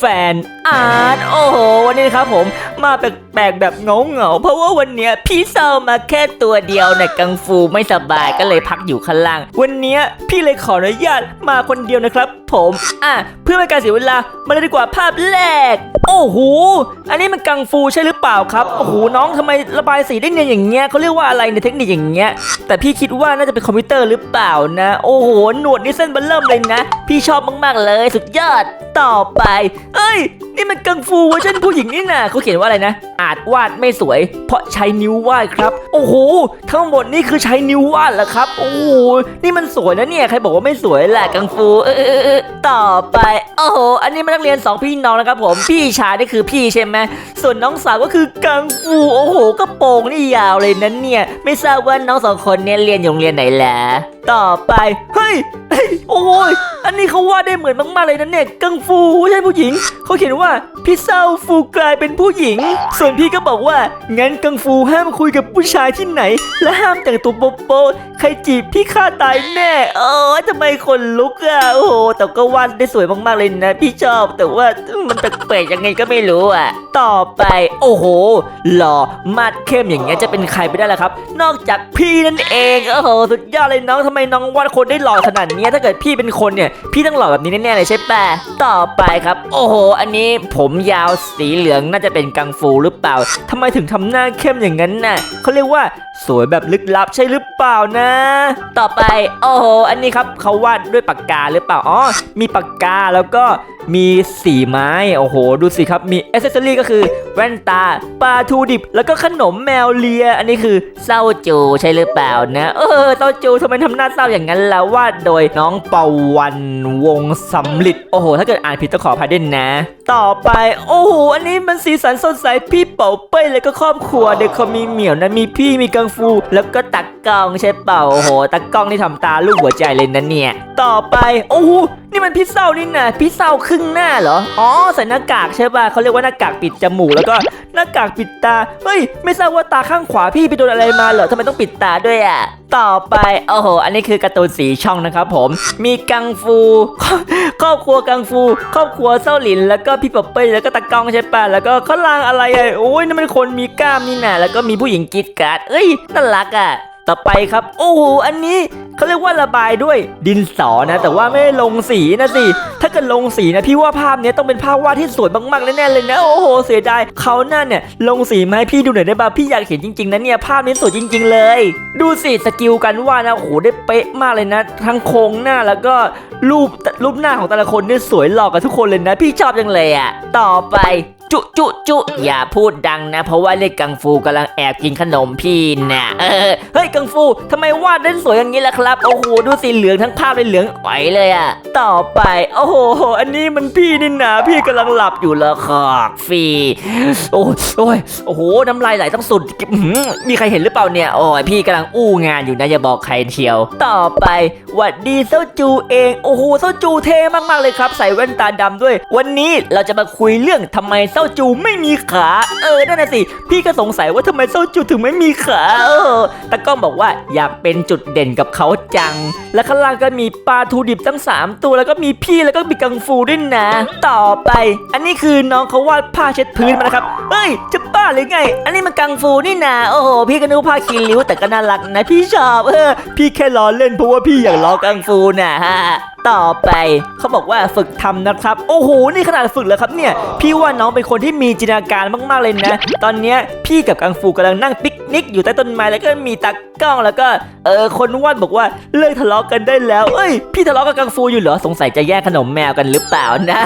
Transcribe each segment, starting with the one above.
แฟนอาร์ตโอ้โหวันนี้นะครับผมมาแปลกๆแบบเงาเงาๆเพราะว่าวันเนี้ยพี่เศร้ามาแค่ตัวเดียวในกังฟูไม่สบายก็เลยพักอยู่ข้างล่าง วันเนี้ยพี่เลยขออนุญาตมาคนเดียวนะครับ ผม อะเพื่อไม่ให้การเสียเวลามาเลยดีกว่าภาพแรก โอ้โหอันนี้มันกังฟูใช่หรือเปล่าครับโอ้โหน้องทำไมระบายสีได้เนียนอย่างเงี้ยเขาเรียกว่าอะไรในเทคนิคอย่างเงี้ยแต่พี่คิดว่าน่าจะเป็นคอมพิวเตอร์หรือเปล่านะ โอ้โหหนวดนี่เส้นเบันเริ่มเลยนะ พี่ชอบมากๆเลยสุดยอดต่อไป เอ้ย นี่มันกังฟูเวอร์ชันผู้หญิงนี่นะเขาเขียนว่าอะไรนะ อาจวาดไม่สวย เพราะใช้นิ้ววาดครับ โอ้โห ทั้งหมดนี่คือใช้นิ้ววาดเหรอครับ โอ้โห นี่มันสวยนะเนี่ย ใครบอกว่าไม่สวยแหละกังฟู เออเออเออต่อไป โอ้โห อันนี้มันนักเรียนสองพี่น้องนะครับผม พี่ชายนี่คือพี่ใช่ไหม ส่วนน้องสาวก็คือกังฟู โอ้โหกระโปรงนี่ยาวเลยนะเนี่ย ไม่ทราบว่าน้องสองคนเนี่ยเรียนอยู่โรงเรียนไหนแล้ว ต่อไป เฮ้ย เฮ้ยโอ้ยอันนี้เขาวาดได้เหมือนมากๆเลยนะเนี่ยกังฟูใช่ผู้หญิง เขาเขียนว่าพี่เศร้าฟูกลายเป็นผู้หญิง ส่วนพี่ก็บอกว่างั้นกังฟูห้ามคุยกับผู้ชายที่ไหน และห้ามแต่งตัวโป๊ะๆใครจีบพี่ฆ่าตายแน่เออทำไมคนลุกอะโอ้โหแต่ก็วาดได้สวยมากๆเลยนะพี่ชอบแต่ว่ามันแปลกๆยังไงก็ไม่รู้อะ ต่อไป โอ้โห หล่อมาดเข้มอย่างเงี้ยจะเป็นใครไปได้ล่ะครับ นอกจากพี่นั่นเองโอ้โหสุดยอดเลยน้องทำไมน้องวาดคนได้หล่อขนาดเนี้ยถ้าเกิดพี่เป็นคนเนี่ยพี่ต้องหล่อแบบนี้แน่ๆเลยใช่ปะต่อไปครับ โอ้โห อันนี้ผมยาวสีเหลืองน่าจะเป็นกังฟูหรือเปล่าทำไมถึงทำหน้าเข้มอย่างนั้นน่ะเขาเรียกว่าสวยแบบลึกลับใช่หรือเปล่านะ ต่อไป โอ้โห อันนี้ครับเขาวาดด้วยปากกาหรือเปล่าอ๋อมีปากกาแล้วก็ มีสีไม้ โอ้โห ดูสิครับ มีอ c เซสซอรี่ก็คือ แว่นตาปลาทูดิบ แล้วก็ขนมแมวเลีย อันนี้คือเศร้าจูใช่หรือเปล่านะ เออเศร้าจูทำไมทำหน้าเศร้าอย่างนั้นล่ะวาดโดยน้องปวันวงสำลิดโอ้โห ถ้าเกิดอ่านผิดต้องขออภัยด้วยนะ ต่อไป โอ้โหอันนี้มันสีสันสดใสพี่เป่าเป้ยแล้วก็ครอบครัวเด็กเขามีเหมียวนะมีพี่มีกังฟู แล้วก็ตักกล้องใช่เปล่าโอ้โหตักกล้องนี่ทำตาลูกหัวใจเลยนะเนี่ย ต่อไป โอ้โหนี่มันพี่เศร้านี่นะพี่เศร้าครึ่งหน้าเหรออ๋อใส่หน้ากากใช่ป่ะเขาเรียกว่าหน้ากากปิดจมูกแล้วก็หน้ากากปิดตาเฮ้ยไม่ทราบว่าตาข้างขวาพี่ไปโดนอะไรมาเหรอทำไมต้องปิดตาด้วยอะ ต่อไปโอ้โห อันนี้คือการ์ตูนสีช่องนะครับผมมีกังฟูครอบครัวกังฟู ครอบครัวเส้าหลิน แล้วก็พี่ป๊อปเป้แล้วก็ตะกองใช่ป่ะแล้วก็ข้างล่างอะไรอะโอ้ยนั่นมันคนมีกล้ามนี่นะแล้วก็มีผู้หญิงกีดกราดเอ้ยน่ารักอะ ต่อไปครับ โอ้โหอันนี้เขาเรียกว่าระบายด้วยดินสอนะ แต่ว่าไม่ได้ลงสีนะสิ ถ้าเกิดลงสีนะพี่ว่าภาพเนี้ยต้องเป็นภาพวาดที่สวยมากๆแน่ๆเลยนะ โอ้โห เสียดายเขาหน้าเนี่ยลงสีมาให้พี่ดูหน่อยได้ป่ะพี่อยากเห็นจริงๆนะเนี่ยภาพนี้สวยจริง ๆ เลย ดูสิสกิลการวาดนะโอ้โหได้เป๊ะมากเลยนะ ทั้งโครงหน้าแล้วก็รูปรูปหน้าของแต่ละคนเนี่ยสวยหลอกกับทุกคนเลยนะ พี่ชอบจังเลยอะต่อไป จุจุจุอย่าพูดดังนะ เพราะว่าเล็กกังฟูกำลังแอบกินขนมพี่นะเออเฮ้ยกังฟูทำไมวาดได้สวยอย่างนี้ล่ะครับโอ้โหดูสีเหลืองทั้งภาพเลยเหลืองอ๋อยเลยอะต่อไปโอ้โหอันนี้มันพี่นี่นะพี่กำลังหลับอยู่ล้วค่ะฟีโอ้ยโอ้ยโอ้โหน้ำลายไหลต้องสุดมีใครเห็นหรือเปล่าเนี่ยโอ้ยพี่กำลังอู้งานอยู่นะอย่าบอกใครเชียว ต่อไปหวัดดีเจ้าจูเองโอ้โหเจ้าจูเท่มากๆเลยครับ ใส่แว่นตาดำด้วย วันนี้เราจะมาคุยเรื่องทำไมเจ้าจูไม่มีขา เออนั่นน่ะสิ พี่ก็สงสัยว่าทำไมเจ้าจูถึงไม่มีขาเออตะก้องบอกว่าอยากเป็นจุดเด่นกับเขาจัง และข้างล่างก็มีปลาทูดิบทั้ง 3 ตัวแล้วก็มีพี่แล้วก็มีกังฟูด้วยนะ ต่อไป อันนี้คือน้องเขาวาดผ้าเช็ดพื้นมานะครับเฮ้ยจะบ้าหรือไง อันนี้มันกังฟูนี่นะโอ้โหพี่ก็นึกว่าผ้าคีริ้วแต่ก็น่ารักนะพี่ชอบเออพี่แค่ล้อเล่นเพราะว่าพี่อยากล้อกังฟูนะฮะ ต่อไปเขาบอกว่าฝึกทำนะครับ โอ้โห นี่ขนาดฝึกแล้วครับเนี่ย พี่ว่าน้องเป็นคนที่มีจินตนาการมากๆเลยนะ ตอนเนี้ยพี่กับกังฟูกำลังนั่งปิก นิกอยู่ใต้ต้นไม้แล้วก็มีตากล้องแล้วก็เออคนวาดบอกว่าเลิกทะเลาะกันได้แล้วเอ้ยพี่ทะเลาะกับกังฟูอยู่เหรอสงสัยจะแย่งขนมแมวกันหรือเปล่านะ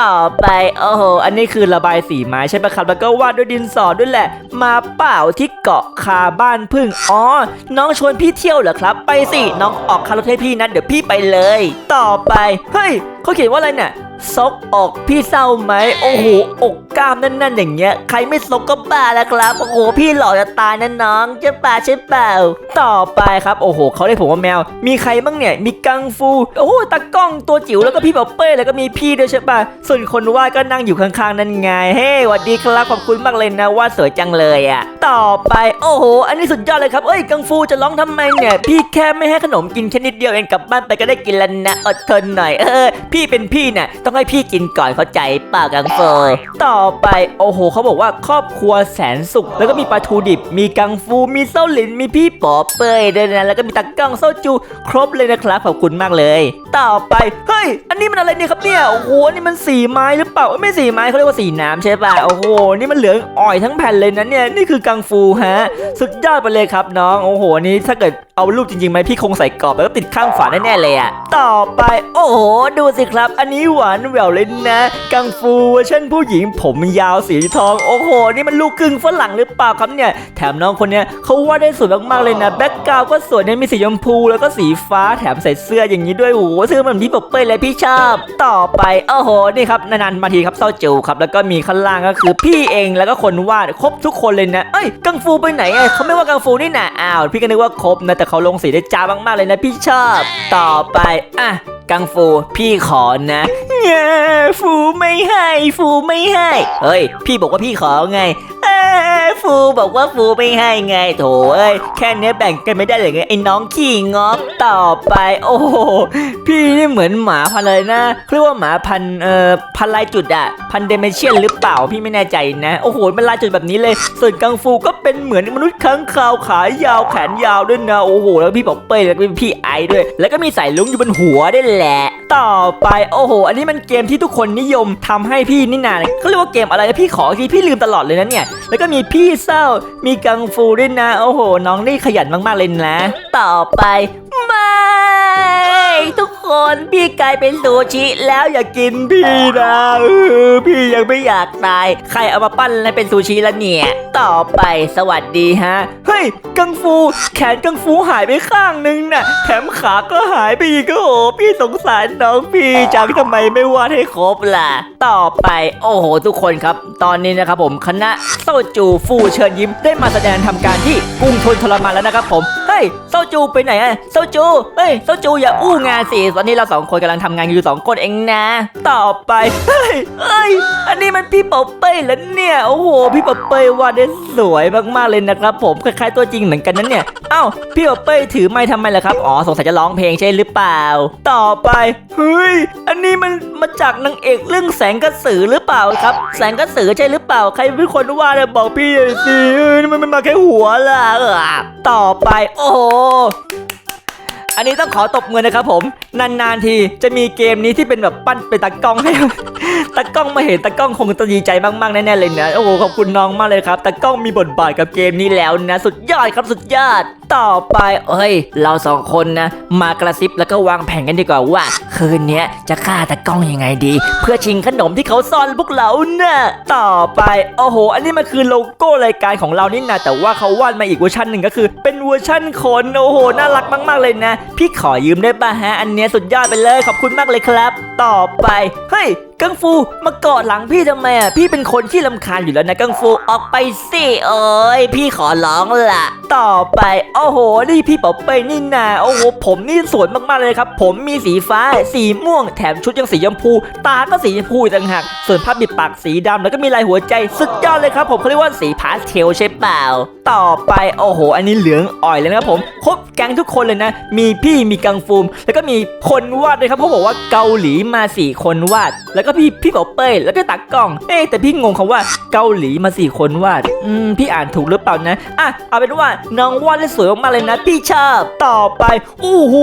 ต่อไปโอ้โหอันนี้คือระบายสีไม้ใช่ปะครับแล้วก็วาดด้วยดินสอด้วยแหละ มาเปล่าที่เกาะคาบ้านพึ่งอ๋อน้องชวนพี่เที่ยวเหรอครับ ไปสิน้องออกคารถให้พี่นะเดี๋ยวพี่ไปเลย ต่อไปเฮ้ยเขาเขียนว่าอะไรเนี่ย ซกอกพี่เศร้าไหมโอ้โหอกกล้ามแนั่นๆอย่างเงี้ยใครไม่ซกก็บ้าแล้วครับโอ้โหพี่หล่อจะตายนะน้องจะป่าใช่เปล่าต่อไปครับโอ้โหเขาเรียกผมว่าแมว มีใครบ้างเนี่ยมีกังฟูโอ้โหตากล้องตัวจิ๋วแล้วก็พี่เปาเป้แล้วก็มีพี่ด้วยใช่ป่ะส่วนคนวาดก็นั่งอยู่ข้างๆนั่นไงเฮ้สวัสดีครับขอบคุณมากเลยนะวาดสวยจังเลยอะต่อไปโอ้โห อันนี้สุดยอดเลยครับเอ้ยกังฟูจะร้องทำไมเนี่ยพี่แค่ไม่ให้ขนมกินแค่นิดเดียวเองกลับบ้านไปก็ได้กินแล้วนะอดทนหน่อยเออพี่เป็นพี่เนี่ยต้องให้พี่กินก่อนเข้าใจเปล่ากังฟูต่อไปโอ้โหเขาบอกว่าครอบครัวแสนสุข แล้วก็มีปลาทูดิบ มีกังฟูมีเส้าหลินมีพี่ปอเปยด้วยนะแล้วก็มีตากล้องโซจู ครบเลยนะครับขอบคุณมากเลย ต่อไปเฮ้ยอันนี้มันอะไรเนี่ยครับเนี่ยโอ้โหนี่มันสีไม้หรือเปล่าไม่สีไม้เขาเรียกว่าสีน้ำใช่ป่ะโอ้โหนี่มันเหลืองอ่อยทั้งแผ่นเลยนะเนี่ยนี่คือกังฟูฮะสุดยอดไปเลยครับน้องโอ้โหนี่ถ้าเกิดเอารูปจริงๆไหมพี่คงใส่กรอบแล้วก็ติดข้างฝาแน่ๆเลยอะต่อไป โอ้โหดูสิครับ อันนี้หวานแววเลยนะ กังฟูเวอร์ชันผู้หญิงผมยาวสีทอง โอ้โห นี่มันลูกครึ่งฝรั่งหรือเปล่าครับเนี่ย แถมน้องคนเนี้ยเขาวาดได้สวยมากๆเลยนะ แบ็กกราวก็สวยเนี่ยมีสีชมพูแล้วก็สีฟ้าแถมใส่เสื้ออย่างนี้ด้วยโอ้โหเสื้อมือนพี่ปกเป้ยเลยพี่ชอบ ต่อไป โอ้โห นี่ครับนานๆมาทีครับเศร้าจูครับ แล้วก็มีข้างล่างก็คือพี่เองแล้วก็คนวาดครบทุกคนเลยนะ เอ้ย กังฟูไปไหนอะเขาไม่ว่ากังฟูนี่นะอ้าว พี่ก็นึกว่าครบนะแต่เขาลงสีได้จ้ามากๆเลยนะพี่ชอบ ต่อไป อะ กังฟูพี่ขอนะเงี้ยฟูไม่ให้ ฟูไม่ให้ เฮ้ย พี่บอกว่าพี่ขอไงเอ ฟูบอกว่าฟูไม่ให้ไงโถเอ้ยแค่เนี้ยแบ่งกันไม่ได้เลยไงไอ้น้องขี้งอกต่อไป โอ้โหพี่นี่เหมือนหมาพันธุ์อะไรนะเรียกว่าหมาพันเอ่อพันลายจุดอะพันเดเมเชียนหรือเปล่าพี่ไม่แน่ใจนะโอ้โหมันลายจุดแบบนี้เลย ส่วนกังฟูก็เป็นเหมือนมนุษย์ค้างคาวขายาวแขนยาวด้วยนะโอ้โหแล้วพี่บอกเป้ยแล้วก็มีพี่ไอด้วย แล้วก็มีสายลุงอยู่บนหัวด้วยแหละ ต่อไปโอ้โห อันนี้มันเกมที่ทุกคนนิยมทำให้พี่นี่นาเขาเรียกว่าเกมอะไรนะพี่ขอทีพี่ลืมตลอดเลยนะเนี่ยแล้วก็มีพี่พี่เศร้า มีกังฟูด้วยนะ โอ้โห น้องนี่ขยันมากๆเลยนะ ต่อไป ไม่ทุกคนพี่กลายเป็นซูชิแล้วอย่ากินพี่นะเออพี่ยังไม่อยากตาย ใครเอามาปั้นให้เป็นซูชิแล้วเนี่ย ต่อไปสวัสดีฮะ เฮ้ย กังฟู แขนกังฟูหายไปข้างนึงน่ะ แถมขาก็หายไปอีกโอ้โหพี่สงสารน้องพี่จังทำไมไม่วาดให้ครบล่ะ ต่อไป โอ้โห ทุกคนครับ ตอนนี้นะครับผมคณะโซจูฟูเชิญยิ้มได้มาแสดงทำการที่กรุงทนทรมานแล้วนะครับผมเฮ้ยโซจูไปไหนอะโซจูเฮ้ยโซจูอย่าอู้งานสิตอนนี้เราสองคนกำลังทำงานอยู่สองคนเองนะ ต่อไปเฮ้ยเฮ้ยอันนี้มันพี่เปาเป้ยแล้วเนี่ยโอ้โหพี่เปาเป้วาดได้สวยมากๆเลยนะครับ ผมคล้ายๆตัวจริงเหมือนกันนั้นเนี่ยเอ้าพี่เปาเป้ถือไม้ทำไมล่ะครับอ๋อสงสัยจะร้องเพลงใช่หรือเปล่า ต่อไปเฮ้ยอันนี้มัน มาจากนางเอกเรื่องแสงกระสือหรือเปล่าครับ แสงกระสือใช่หรือเปล่า ใครเป็นคนวาดเนี่ยบอกพี่หน่สิเออนี่มันมาแค่หัวล่ะต่อไป โอ้โหอันนี้ต้องขอตบมือนะครับผมนานๆทีจะมีเกมนี้ที่เป็นแบบปั้นเป็นตากล้องให้ ตากล้องมาเห็นตากล้องคงจะดีใจมากๆแน่ๆเลยนะโอ้โหขอบคุณน้องมากเลยครับตากล้องมีบทบาทกับเกมนี้แล้วนะ สุดยอดครับสุดยอดต่อไปเอ้ย เราสองคนนะ มากระซิบแล้วก็วางแผนกันดีกว่าว่า คืนนี้จะฆ่าตากล้องยังไงดี เพื่อชิงขนมที่เขาซ่อนพวกเรานะต่อไปโอ้โห อันนี้มันคือโลโก้รายการของเรานี่นะแต่ว่าเขาวาดมาอีกเวอร์ชันหนึ่งก็คือ เป็นเวอร์ชั่นคนโอ้โหน่ารักมาก ๆเลยนะ พี่ขอยืมได้ป่ะฮะอันเนี้ยสุดยอดไปเลยขอบคุณมากเลยครับ ต่อไป เฮ้ย กังฟูมาเกาะหลังพี่ทำไมอะพี่เป็นคนที่ลำคาญอยู่แล้วนะกังฟูออกไปสิเอ้ยพี่ขอร้องละต่อไปโอ้โหนี่พี่เป๋าเป้นี่นาโอ้โหผมนี่สวยมากๆเลยครับ ผมมีสีฟ้า สีม่วง แถมชุดยังสีชมพู ตาก็สีชมพูต่างหากส่วนผ้าปิดปากสีดำแล้วก็มีลายหัวใจสุดยอดเลยครับ ผมเขาเรียกว่าสีพาสเทลใช่เปล่า ต่อไปโอ้โห อันนี้เหลืองอ่อยเลยนะครับผมครบแก๊งทุกคนเลยนะ มีพี่มีกังฟูม แล้วก็มีคนวาดด้วยครับเขาบอกว่าเกาหลีมาสี่คนวาดแล้วก็พี่พี่เป๋าเป้ยแล้วก็ตักกล้อง เอ๊แต่พี่งงคำว่าเกาหลีมาสี่คนวาดอืมพี่อ่านถูกหรือเปล่านะอะเอาเป็นว่าน้องวาดได้สวยมากๆเลยนะ พี่ชอบต่อไปโอ้โห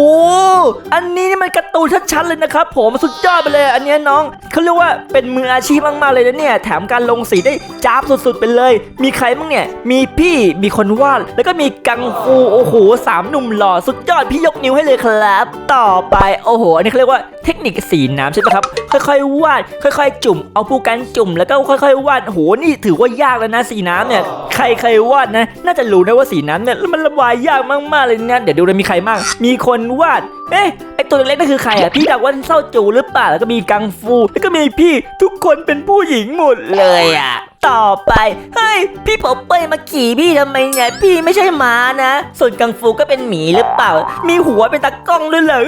อันนี้นี่มันการ์ตูนชัดๆเลยนะครับผมสุดยอดไปเลย อันเนี้ยน้องเขาเรียกว่าเป็นมืออาชีพมากๆเลยนะเนี่ยแถมการลงสีได้จ้าบสุดๆไปเลย มีใครบ้างเนี่ย มีพี่มีคนวาดแล้วก็มีกังฟูโอ้โหสามหนุ่มหล่อสุดยอดพี่ยกนิ้วให้เลยครับ ต่อไปโอ้โหอันนี้เขาเรียกว่าเทคนิคสีน้ำใช่ไหมครับ ค่อยๆวาด ค่อย ๆ จุ่ม เอาผู้กันจุ่มแล้วก็ค่อย ๆ วาดโหนี่ถือว่ายากแล้วนะสีน้ำเนี่ยใครเคยวาดนะ น่าจะรู้นะว่าสีน้ำเนี่ยมันระบายยากมากๆเลยนะเดี๋ยวดูเลยมีใครบ้างมีคนวาดเอ๊ะไอตัวเล็กๆนั่นคือใครอะพี่ดักว่าเศร้าจูหรือเปล่าแล้วก็มีกังฟู แล้วก็มีพี่ทุกคนเป็นผู้หญิงหมดเลยอะต่อไป เฮ้ย พี่ผมเป้ยมาขี่พี่ทำไมเนี่ย พี่ไม่ใช่ม้านะ ส่วนกังฟูก็เป็นหมีหรือเปล่า มีหัวเป็นตากล้องด้วยเหรอ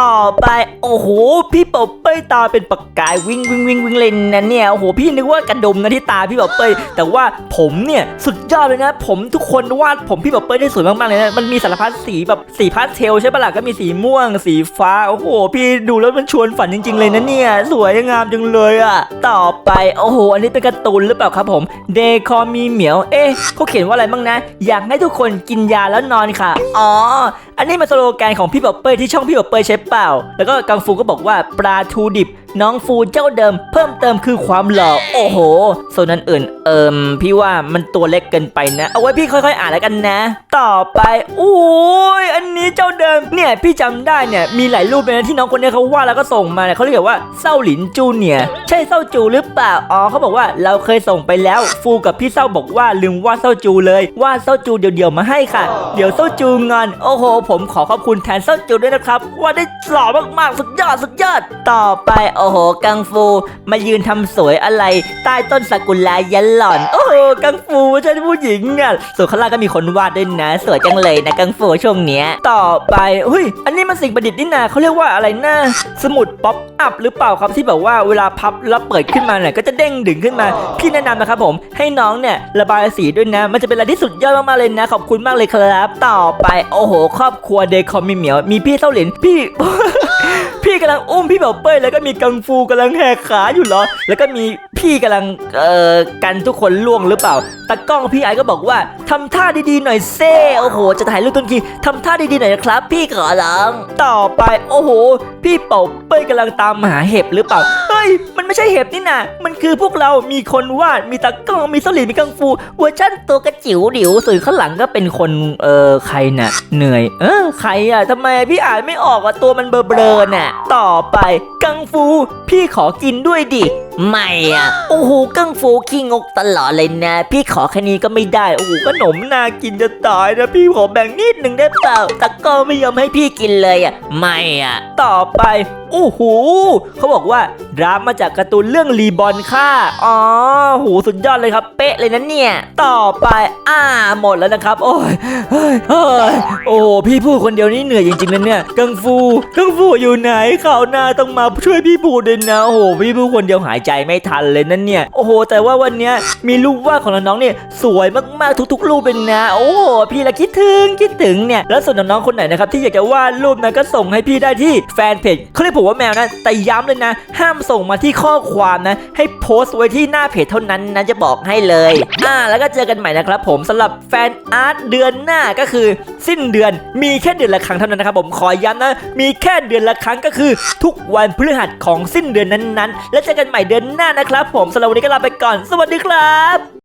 ต่อไป โอ้โห พี่ปอบเป้ยตาเป็นปากกายวิ่งวิ่งวิ่งวิ่งเลนนะเนี่ย โอ้โห พี่นึกว่ากระดมนะที่ตาพี่ปอบเป้ยแต่ว่าผมเนี่ยสุดยอดเลยนะ ผมทุกคนวาดผมพี่ปอบเป้ยได้สวยมากๆเลยนะ มันมีสารพัดสีแบบสีพาสเทลใช่ปะล่ะ ก็มีสีม่วง สีฟ้า โอ้โห พี่ดูแล้วมันชวนฝันจริง ๆ เลยนะเนี่ย สวยงามจังเลยอะต่อไป โอ้โห อันนี้เป็นกร์ตูนหรือเปล่าครับผมเดคอมีเหมียวเอ๊ะเขาเขียนว่าอะไรบ้างนะ อยากให้ทุกคนกินยาแล้วนอนค่ะ อ๋อ อันนี้มันสโลแกนของพี่บอบเปยที่ช่องพี่บอบเปยใช่เปล่า แล้วก็กังฟูก็บอกว่าปลาทูดิบ น้องฟูเจ้าเดิม เพิ่มเติมคือความหล่อโอ้โหโซนนั้นอื่นเอิมพี่ว่ามันตัวเล็กเกินไปนะ เอาไว้พี่ค่อยๆ อ่านแล้วกันนะ ต่อไปโอ้ยอันนี้เจ้าเดิมเนี่ยพี่จำได้เนี่ยมีหลายรูปเลยนะที่น้องคนนี้เขาวาดแล้วก็ส่งมาเนี่ยเขาเรียกว่าเศร้าหลินจูเนียใช่เศร้าจูหรือเปล่าอ๋อเขาบอกว่าเราเคยส่งไปแล้วฟูกับพี่เศร้าบอกว่าลืมวาดเศร้าจูเลยวาดเศร้าจูเดี่ยวๆมาให้ค่ะ เดี๋ยวเศร้าจูงอนโอ้โห ผมขอขอบคุณแทนเศร้าจูด้วยนะครับว่าได้หล่อมากๆสุดยอดสุดยอด ต่อไปโอ้โห กังฟู มายืนทำสวยอะไร ใต้ต้นซากุระยันหล่อน โอ้โห กังฟูใช่ผู้หญิงอะส่วนข้างล่างก็มีคนวาดด้วยนะ สวยจังเลยนะกังฟูช่วงเนี้ย ต่อไปเฮ้ย อันนี้มันสิ่งประดิษฐ์นี่นาเขาเรียกว่าอะไรนะ สมุดป๊อปอัพหรือเปล่าครับที่แบบว่าเวลาพับแล้วเปิดขึ้นมาเนี่ยก็จะเด้งดึงขึ้นมา พี่แนะนำนะครับผม ให้น้องเนี่ยระบายสีด้วยนะ มันจะเป็นอะไรที่สุดยอดมากๆเลยนะ ขอบคุณมากเลยครับ ต่อไป โอ้โห ครอบครัวเดคอมมีเหมียว มีพี่เต้าหลินพี่ พี่กำลังอุ้มพี่เบาเป้ยแล้วก็มีกังฟูกำลังแหกขาอยู่เหรอ แล้วก็มีพี่กำลังเอ่อกันทุกคนล่วงหรือเปล่าตากล้องพี่ไอก็บอกว่าทำท่าดีๆหน่อยเซ่โอ้โห จะถ่ายรูปต้นกีทำท่าดีๆหน่อยนะครับ พี่ขอร้องต่อไปโอ้โห พี่เป่าเป้ยกำลังตามหาเห็บหรือเปล่าเฮ้ย มันไม่ใช่เห็บนี่นะมันคือพวกเรามีคนวาด มีตากล้อง มีสลิดมีกังฟู เวอร์ชันตัวกระจิ๋วดิวส่วนข้างหลังก็เป็นคน เออใครน่ะ เหนื่อย เออ ใครอะทำไมพี่อ่านไม่ออกอะตัวมันเบลอๆน่ะ ต่อไปกังฟู พี่ขอกินด้วยดิ ไม่อะ โอ้โห กังฟูขี้งกตลอดเลยนะ พี่ขอแค่นี้ก็ไม่ได้ โอ้โห ขนมน่ากินจะตายนะ พี่ขอแบ่งนิดหนึ่งได้เปล่าต่ก็ไม่ยอมให้พี่กินเลยอะ ไม่อะ ต่อไป โอ้โหเขาบอกว่าดราฟมาจากการ์ตูนเรื่องรีบอนค่ะ อ๋อโหสุดยอดเลยครับ เป๊ะเลยนะเนี่ย ต่อไปอ่าหมดแล้วนะครับ โอ้ยเฮ้ยเฮ้ยโอ้พี่พูดคนเดียวนี่เหนื่อยจริงๆนะเนี่ยกังฟูกังฟูอยู่ไหนข่าวหน้าต้องมาช่วยพี่พูดเลยนะโอ้โหพี่พูดคนเดียวหายใจไม่ทันเลยนั่นเนี่ย โอ้โห แต่ว่าวันนี้มีรูปวาดของน้องๆเนี่ยสวยมากๆทุก ๆ รูปเป็นนะ โอ้โหพี่ละคิดถึงคิดถึงเนี่ยแล้วส่วนน้องๆคนไหนนะครับที่อยากจะวาดรูปนะก็ส่งให้พี่ได้ที่แฟนเพจเขาว่าแมวนะ แต่ย้ำเลยนะ ห้ามส่งมาที่ข้อความนะ ให้โพสต์ไว้ที่หน้าเพจเท่านั้นนะจะบอกให้เลย อ่า แล้วก็เจอกันใหม่นะครับผมสำหรับแฟนอาร์ตเดือนหน้าก็คือ สิ้นเดือนมีแค่เดือนละครั้งเท่านั้นนะครับผมขอย้ำนะ มีแค่เดือนละครั้งก็คือ ทุกวันพฤหัสของสิ้นเดือนนั้นๆ แล้วเจอกันใหม่เดือนหน้านะครับผมสำหรับวันนี้ก็ลาไปก่อน สวัสดีครับ